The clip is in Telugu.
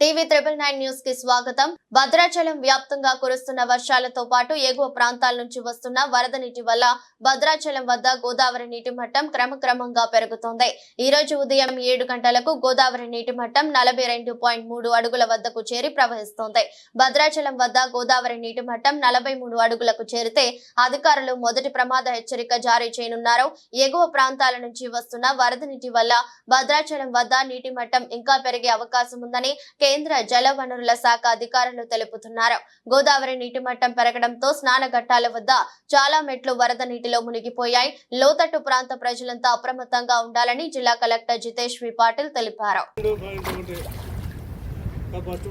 టీవీ త్రిబుల్ నైన్ న్యూస్కి స్వాగతం. భద్రాచలం వ్యాప్తంగా కురుస్తున్న వర్షాలతో పాటు ఎగువ ప్రాంతాల నుంచి వస్తున్న వరద నీటి వల్ల భద్రాచలం వద్ద గోదావరి నీటి మట్టం క్రమక్రమంగా పెరుగుతోంది. ఈ రోజు ఉదయం ఏడు గంటలకు గోదావరి నీటి మట్టం నలభై రెండు పాయింట్ మూడు అడుగుల వద్దకు చేరి ప్రవహిస్తోంది. భద్రాచలం వద్ద గోదావరి నీటి మట్టం నలభై మూడు అడుగులకు చేరితే అధికారులు మొదటి ప్రమాద హెచ్చరిక జారీ చేయనున్నారు. ఎగువ ప్రాంతాల నుంచి వస్తున్న వరద నీటి వల్ల భద్రాచలం వద్ద నీటి మట్టం ఇంకా పెరిగే అవకాశం ఉందని కేంద్ర జలవనరుల శాఖ అధికారులు తెలుపుతున్నారు. గోదావరి నీటి మట్టం పెరగడంతో స్నాన ఘట్టాల వద్ద చాలా మెట్లు వరద నీటిలో మునిగిపోయాయి. లోతట్టు ప్రాంత ప్రజలంతా అప్రమత్తంగా ఉండాలని జిల్లా కలెక్టర్ జితేష్ వి పాటిల్ తెలిపారు. ఫస్ట్